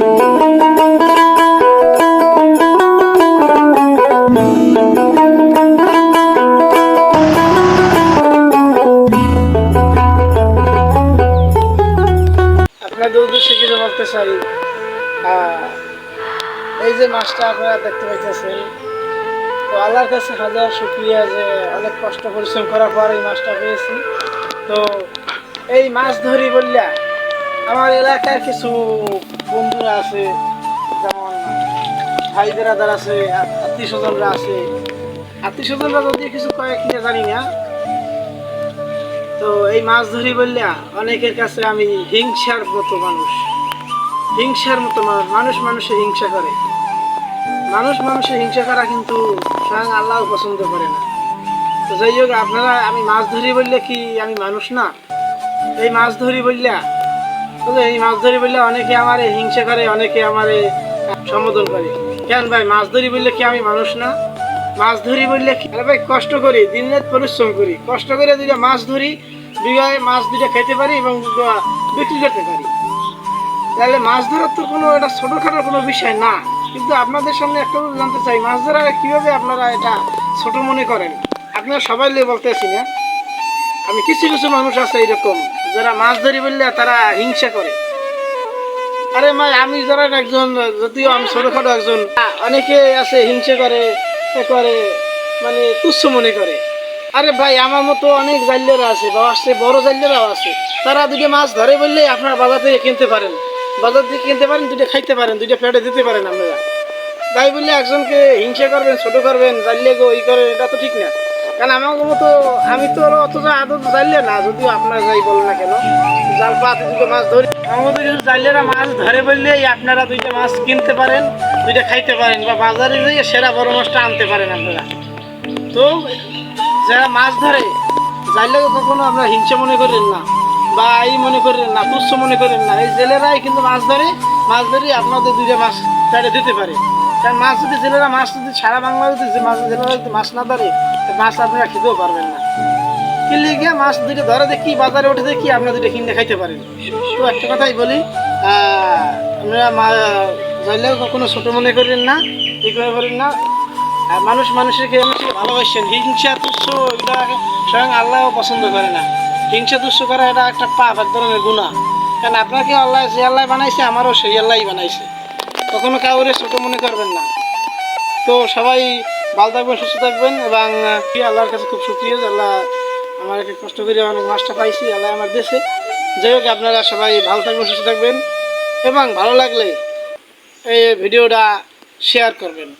আপনাদের উদ্দেশ্যে কিছু বলতে চাই? এই যে মাছটা আপনারা দেখতে পাইতেছেন, তো আল্লাহর কাছে হাজার শুক্রিয়া যে অনেক কষ্ট পরিশ্রম করার পর এই মাছটা পেয়েছি। তো এই মাছ ধরি বললা আমার এলাকার কিছু বন্ধুরা আছে, যেমন ভাই বেড়াদার আছে আত্মীয় স্বজনরা আছে। আত্মীয় স্বজনরা যদি কিছু কয়েক কিনা জানি না। তো এই মাছ ধরি বললে অনেকের কাছে আমি হিংসার মতো মানুষ। হিংসার মতো মানুষ মানুষ মানুষের হিংসা করে। মানুষ মানুষের হিংসা করা কিন্তু স্বয়ং আল্লাহ পছন্দ করে না। তো যাই হোক, আপনারা আমি মাছ ধরি বললে কি আমি মানুষ না? এই মাছ ধরি বললে এই মাছ ধরি বললে অনেকে আমার হিংসা করে, অনেকে আমার সম্বোধন করে। কেন ভাই, মাছ ধরি বললে কি আমি মানুষ না? মাছ ধরি বললে আরে ভাই, কষ্ট করি, দিন রাত পরিশ্রম করি। কষ্ট করে দুইটা মাছ ধরি, বিঘায় মাছ দুইটা খেতে পারি এবং বিক্রি করতে পারি। তাহলে মাছ ধরার তো কোনো এটা ছোটোখাটো কোনো বিষয় না। কিন্তু আপনাদের সামনে একটা জানতে চাই, মাছ ধরা কীভাবে আপনারা এটা ছোট মনে করেন? আপনারা সবাই বলতেছি না। আমি কিছু কিছু মানুষ আছে এরকম যারা মাছ ধরি বললে তারা হিংসা করে। আরে ভাই, আমি যারা একজন, যদিও আমি ছোটোখাটো একজন, অনেকে আছে হিংসা করে করে মানে তুচ্ছ মনে করে। আরে ভাই, আমার মতো অনেক জাল্লেরা আছে, বা আসছে, বড় জাল্লেরাও আছে। তারা দুটো মাছ ধরে বললেই আপনার বাজার থেকে কিনতে পারেন। বাজার থেকে কিনতে পারেন দুটো খাইতে পারেন দুটো পেটে দিতে পারেন আপনারা। তাই বললে একজনকে হিংসা করবেন, ছোট করবেন জানলে গো, ই করেন, এটা তো ঠিক না। কারণ আমার মতো আমি তো যা আদত জানলে না, যদিও আপনার যাই বল না কেন। জাল পাতে দুটো মাছ ধরি। মতো কিছু জানলেরা মাছ ধরে বললেই আপনারা দুইটা মাছ কিনতে পারেন, দুইটা খাইতে পারেন বা বাজারে যেয়ে সেরা বড় মাছটা আনতে পারেন আপনারা। তো যারা মাছ ধরে, জানলে কখনো আপনারা হিংসা মনে করেন না, বা এই মনে করেন না, তুচ্ছ মনে করেন না। এই জেলেরাই কিন্তু মাছ ধরে মাছ ধরে আপনাদের দুইটা মাছ পেটে দিতে পারে। কারণ মাছ যদি জেলেরা মাছ যদি সারা বাংলা যদি যে মাছ জেলেরা যদি মাছ না ধরে মাছ আপনারা খেতেও পারবেন না। কিনলে গিয়ে মাছ দুটো ধরে দেখি, বাজারে উঠে দেখি আপনারা দুটো কিনে খাইতে পারেন। তো একটা কথাই বলি আপনারা মা- জানলেও কখনো ছোট মনে করেন না এই করে করেন না। আর মানুষ মানুষকে ভালোবাসেন। হিংসা, তুচ্ছ এটা স্বয়ং আল্লাহ পছন্দ করে না। হিংসা, তুচ্ছ করা এটা একটা পাপ, এক ধরনের গুণা কারণ আপনাকে আল্লাহ যে আল্লাহ বানাইছে, আমারও সেই আল্লাহই বানাইছে। কখনো কাউরে ছোট মনে করবেন না। তো সবাই ভালো থাকবেন, সুস্থ থাকবেন এবং আল্লাহর কাছে খুব সুক্রিয় আল্লাহ আমাকে কষ্ট করে অনেক মাছটা পাইছি, আল্লাহ আমার দেশে যাই হোক, আপনারা সবাই ভালো থাকবেন, সুস্থ থাকবেন এবং ভালো লাগলে এই ভিডিওটা শেয়ার করবেন।